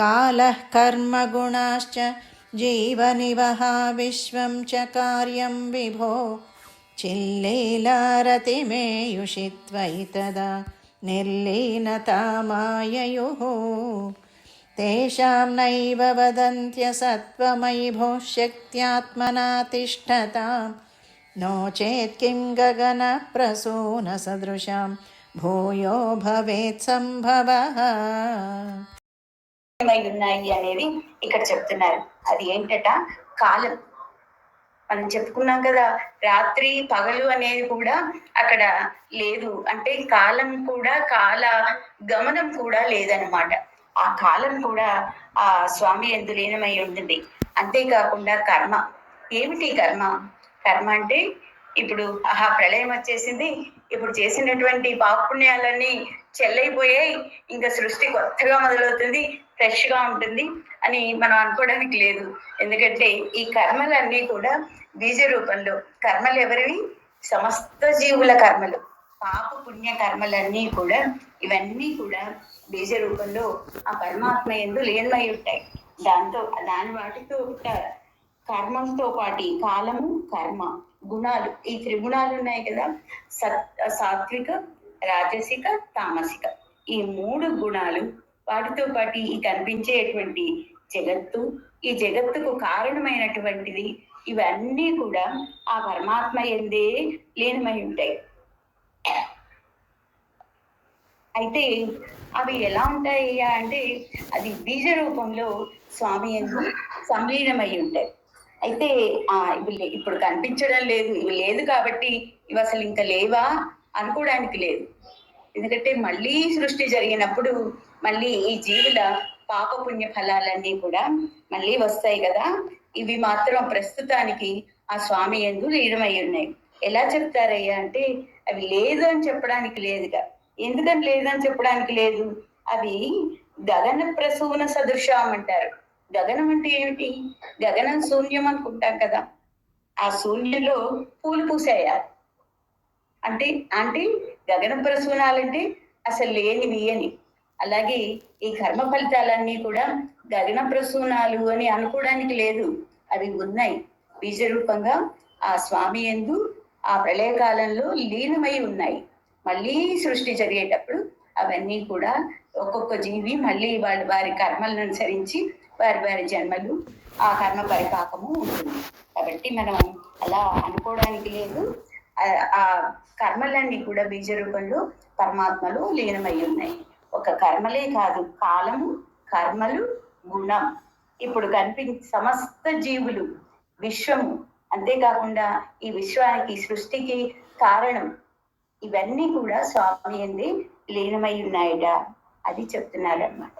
कालः कर्मगुणाश्च जीवनिवहा विश्वं च कार्यं विभो। चिल्लीलारतिमेयुषि त्वयि तदा निर्लीनतामाययुः। तेषां नैव वदन्त्यसत्त्वमयि भोः शक्त्यात्मना तिष्ठतां नो चेत् किं गगनप्रसूनसदृशां भूयो भवेत् ఏమై ఉన్నాయి అనేది ఇక్కడ చెప్తున్నారు. అది ఏంటట? కాలం. మనం చెప్పుకున్నాం కదా రాత్రి పగలు అనేది కూడా అక్కడ లేదు. అంటే కాలం కూడా కాల గమనం కూడా లేదనమాట ఆ కాలం కూడా ఆ స్వామి ఎందు లీనమై ఉంటుంది. అంతేకాకుండా కర్మ. ఏమిటి కర్మ? కర్మ అంటే ఇప్పుడు ఆహా ప్రళయం వచ్చేసింది. ఇప్పుడు చేసినటువంటి పాపుణ్యాలన్నీ చెల్లైపోయాయి. ఇంకా సృష్టి కొత్తగా మొదలవుతుంది. ఫ్రెష్గా ఉంటుంది అని మనం అనుకోవడానికి లేదు. ఎందుకంటే ఈ కర్మలన్నీ కూడా బీజ రూపంలో కర్మలు ఎవరివి? సమస్త జీవుల కర్మలు. పాప పుణ్య కర్మలన్నీ కూడా ఇవన్నీ కూడా బీజ రూపంలో ఆ పరమాత్మ ఎందు లీనమై ఉంటాయి. దాంతో దాని వాటితో ఉంటారు కర్మంతో పాటి కాలము కర్మ గుణాలు. ఈ త్రిగుణాలు ఉన్నాయి కదా సత్ సాత్విక రాజసిక తామసిక. ఈ మూడు గుణాలు వాటితో పాటు ఈ కనిపించేటువంటి జగత్తు ఈ జగత్తుకు కారణమైనటువంటిది ఇవన్నీ కూడా ఆ పరమాత్మ ఎందే లీనమై ఉంటాయి. అయితే అవి ఎలా ఉంటాయి అంటే అది బీజ రూపంలో స్వామి ఎందు సంలీనమై ఉంటాయి. అయితే ఆ ఇవి ఇప్పుడు కనిపించడం లేదు ఇవి లేదు కాబట్టి ఇవి అసలు ఇంకా లేవా? అనుకోవడానికి లేదు. ఎందుకంటే మళ్ళీ సృష్టి జరిగినప్పుడు మళ్ళీ ఈ జీవుల పాప పుణ్య ఫలాలన్నీ కూడా మళ్ళీ వస్తాయి కదా. ఇవి మాత్రం ప్రస్తుతానికి ఆ స్వామి ఎందు లీనమై ఉన్నాయి. ఎలా చెప్తారయ్యా అంటే అవి లేదు అని చెప్పడానికి లేదుగా. ఎందుకని లేదని చెప్పడానికి లేదు? అవి గగన ప్రసూన సదృశం అంటారు. గగనం అంటే ఏమిటి? గగనం శూన్యం అనుకుంటాం కదా. ఆ శూన్యంలో పూలు పూసాయా? అంటే అంటే గగన ప్రసూనాలంటే అసలు లేనివి అని. అలాగే ఈ కర్మ ఫలితాలన్నీ కూడా గగన ప్రసూనాలు అని అనుకోవడానికి లేదు. అవి ఉన్నాయి. బీజరూపంగా ఆ స్వామి ఎందు ఆ ప్రళయ కాలంలో లీనమై ఉన్నాయి. మళ్ళీ సృష్టి జరిగేటప్పుడు అవన్నీ కూడా ఒక్కొక్క జీవి మళ్ళీ వాళ్ళ వారి కర్మలను అనుసరించి వారి వారి జన్మలు ఆ కర్మ పరిపాకము ఉంటుంది. కాబట్టి మనం అలా అనుకోవడానికి లేదు. ఆ- ఆ కర్మలన్నీ కూడా బీజ రూపంలో పరమాత్మలో లీనమై ఉన్నాయి. ఒక కర్మలే కాదు కాలము కర్మలు గుణం. ఇప్పుడు కనిపి సమస్త జీవులు విశ్వము అంతేకాకుండా ఈ విశ్వానికి సృష్టికి కారణం ఇవన్నీ కూడా స్వామి అంది లీనమై ఉన్నాయట. అది చెప్తున్నారన్నమాట.